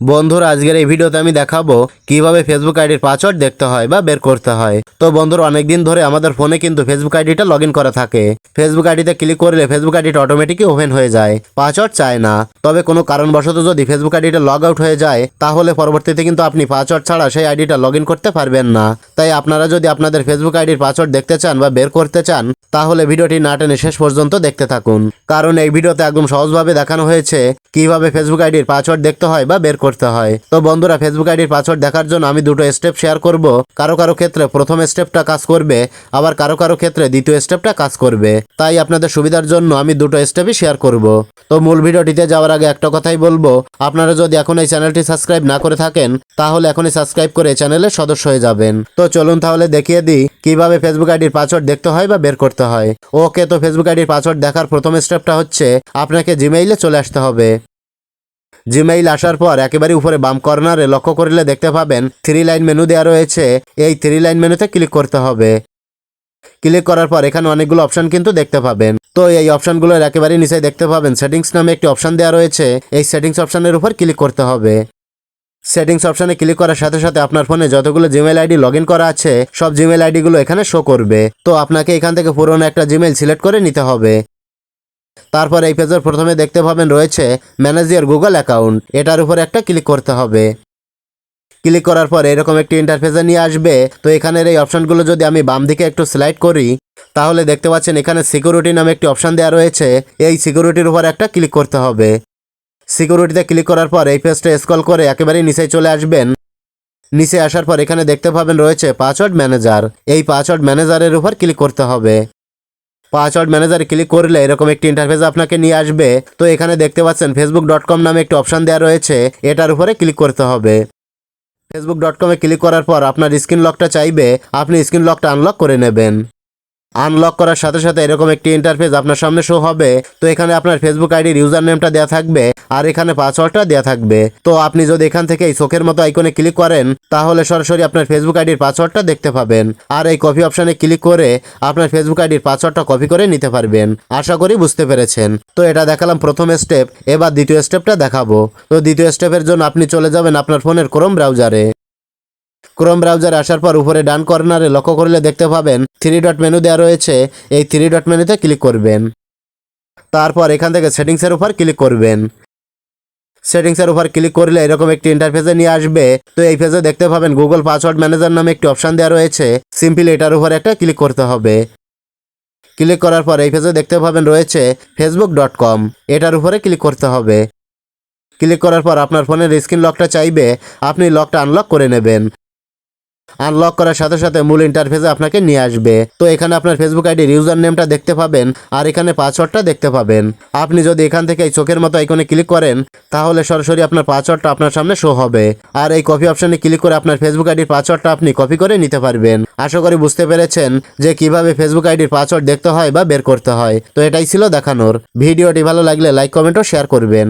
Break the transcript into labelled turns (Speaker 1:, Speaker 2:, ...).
Speaker 1: বন্ধুরা, আজকের এই ভিডিওতে আমি দেখাবো কীভাবে ফেসবুক আইডির পাসওয়ার্ড দেখতে হয় বা বের করতে হয়। তো বন্ধুরা, অনেকদিন ধরে আমাদের ফোনে কিন্তু ফেসবুক আইডিটা লগ করা থাকে। ফেসবুক আইডিতে ক্লিক করলে ফেসবুক আইডিটা অটোমেটিকই ওপেন হয়ে যায় পাসওয়ার্ড চায় না। তবে কোনো কারণবশত যদি ফেসবুক আইডিটা লগ আউট হয়ে যায়, তাহলে পরবর্তীতে কিন্তু আপনি পাসওয়ার্ড ছাড়া সেই আইডিটা লগ করতে পারবেন না। তাই আপনারা যদি আপনাদের ফেসবুক আইডির পাসওয়ার্ড দেখতে চান বা বের করতে চান, তাহলে ভিডিওটি না টেনে শেষ পর্যন্ত দেখতে থাকুন। কারণ এই ভিডিওতে একদম সহজভাবে দেখানো হয়েছে কীভাবে ফেসবুক আইডির পাসওয়ার্ড দেখতে হয় বা বের করতে হয়? তো বন্ধুরা ফেসবুক আইডির পাসওয়ার্ড দেখার জন্য আমি দুটো স্টেপ শেয়ার করব। কারও কারও ক্ষেত্রে প্রথম স্টেপটা কাজ করবে, আবার কারও কারও ক্ষেত্রে দ্বিতীয় স্টেপটা কাজ করবে। তাই আপনাদের সুবিধার জন্য আমি দুটো স্টেপই শেয়ার করব। তো মূল ভিডিওটিতে যাওয়ার আগে একটা কথাই বলব, আপনারা যদি এখন এই চ্যানেলটি সাবস্ক্রাইব না করে থাকেন, তাহলে এখনই সাবস্ক্রাইব করে এই চ্যানেলের সদস্য হয়ে যাবেন। তো চলুন তাহলে দেখিয়ে দিই কীভাবে ফেসবুক আইডির পাসওয়ার্ড দেখতে হয় বা বের করতে হয়। ওকে, তো ফেসবুক আইডির পাসওয়ার্ড দেখার প্রথম স্টেপটা হচ্ছে, আপনাকে জিমেইলে চলে আসতে হবে। জিমেইল আসার পর একেবারে উপরে বাম কর্নারে লক্ষ্য করলে দেখতে পাবেন থ্রি লাইন মেনু দেওয়া রয়েছে। এই থ্রি লাইন মেনুতে ক্লিক করতে হবে। ক্লিক করার পর এখানে অনেকগুলো অপশন কিন্তু দেখতে পাবেন। তো এই অপশনগুলোর একেবারে নিচে দেখতে পাবেন সেটিংস নামে একটি অপশন দেওয়া রয়েছে। এই সেটিংস অপশনের উপর ক্লিক করতে হবে। সেটিংস অপশানে ক্লিক করার সাথে সাথে আপনার ফোনে যতগুলো জিমেল আইডি লগ করা আছে, সব জিমেল আইডিগুলো এখানে শো করবে। তো আপনাকে এখান থেকে পুরোনো একটা জিমেল সিলেক্ট করে নিতে হবে। তারপর এই পেজের প্রথমে দেখতে পাবেন রয়েছে ম্যানেজ ইয়ার গুগল অ্যাকাউন্ট। এটার উপর একটা ক্লিক করতে হবে। ক্লিক করার পর এরকম একটি ইন্টারফেসে নিয়ে আসবে। তো এখানের এই অপশানগুলো যদি আমি বাম দিকে একটু স্লাইড করি, তাহলে দেখতে পাচ্ছেন এখানে সিকিউরিটি নামে একটি অপশান দেওয়া রয়েছে। এই সিকিউরিটির উপর একটা ক্লিক করতে হবে। সিকিউরিটিতে ক্লিক করার পর এই পেজটা স্ক্রল করে একেবারে নিচে চলে আসবেন। নিচে আসার পর এখানে দেখতে পাবেন রয়েছে পাসওয়ার্ড ম্যানেজার এই পাসওয়ার্ড ম্যানেজারের উপর ক্লিক করতে হবে। পাসওয়ার্ড ম্যানেজারে ক্লিক করলে এরকম একটি ইন্টারফেস আপনাকে নিয়ে আসবে। তো এখানে দেখতে পাচ্ছেন ফেসবুক ডট কম নামে একটি অপশান দেওয়া রয়েছে। এটার উপরে ক্লিক করতে হবে। ফেসবুক ডট কমে ক্লিক করার পর আপনার স্ক্রিন লকটা চাইবে। আপনি স্ক্রিন লকটা আনলক করে নেবেন। আনলক করার সাথে সাথে এরকম একটি ইন্টারফেস আপনার সামনে শো হবে। তো এখানে আপনার ফেসবুক আইডির ইউজার নেমটা দেওয়া থাকবে আর এখানে পাসওয়ার্ডটা দেওয়া থাকবে। তো আপনি যদি এখান থেকে এই চোখের মতো আইকনে ক্লিক করেন, তাহলে সরাসরি আপনার ফেসবুক আইডির পাসওয়ার্ডটা দেখতে পাবেন। আর এই কপি অপশানে ক্লিক করে আপনার ফেসবুক আইডির পাসওয়ার্ডটা কপি করে নিতে পারবেন। আশা করি বুঝতে পেরেছেন। তো এটা দেখালাম প্রথম স্টেপ এবার দ্বিতীয় স্টেপটা দেখাবো। তো দ্বিতীয় স্টেপের জন্য আপনি চলে যাবেন আপনার ফোনের ক্রোম ব্রাউজারে ক্রোম ব্রাউজার আসার পর উপরে ডান কর্নারে লক্ষ্য করলে দেখতে পাবেন থ্রি ডট মেনু দেওয়া রয়েছে। এই থ্রি ডট মেনুতে ক্লিক করবেন। তারপর এখান থেকে সেটিংসের উপর ক্লিক করবেন। সেটিংসের উপর ক্লিক করলে এরকম একটি ইন্টারফেসে নিয়ে আসবে। তো এই পেজে দেখতে পাবেন গুগল পাসওয়ার্ড ম্যানেজার নামে একটি অপশান দেওয়া রয়েছে। সিম্পলি এটার উপর একটা ক্লিক করতে হবে। ক্লিক করার পর এই পেজে দেখতে পাবেন রয়েছে ফেসবুক ডট কম এটার উপরে ক্লিক করতে হবে। ক্লিক করার পর আপনার ফোনের স্ক্রিন লকটা চাইবে। আপনি লকটা আনলক করে নেবেন। আনলক করার সাথে সাথে মূল ইন্টারফেসে আপনাকে নিয়ে আসবে। তো এখানে আপনার ফেসবুক আইডির ইউজার নেমটা দেখতে পাবেন আর এখানে পাসওয়ার্ডটা দেখতে পাবেন। আপনি যদি এখান থেকে এই চোখের মতো আইকনে ক্লিক করেন, তাহলে সরাসরি আপনার পাসওয়ার্ডটা আপনার সামনে শো হবে। আর এই কপি অপশনে ক্লিক করে আপনার ফেসবুক আইডির পাসওয়ার্ডটা আপনি কপি করে নিতে পারবেন। আশা করি বুঝতে পেরেছেন যে কীভাবে ফেসবুক আইডির পাসওয়ার্ড দেখতে হয় বা বের করতে হয়। তো এটাই ছিল দেখানোর। ভিডিওটি ভালো লাগলে লাইক কমেন্ট ও শেয়ার করবেন।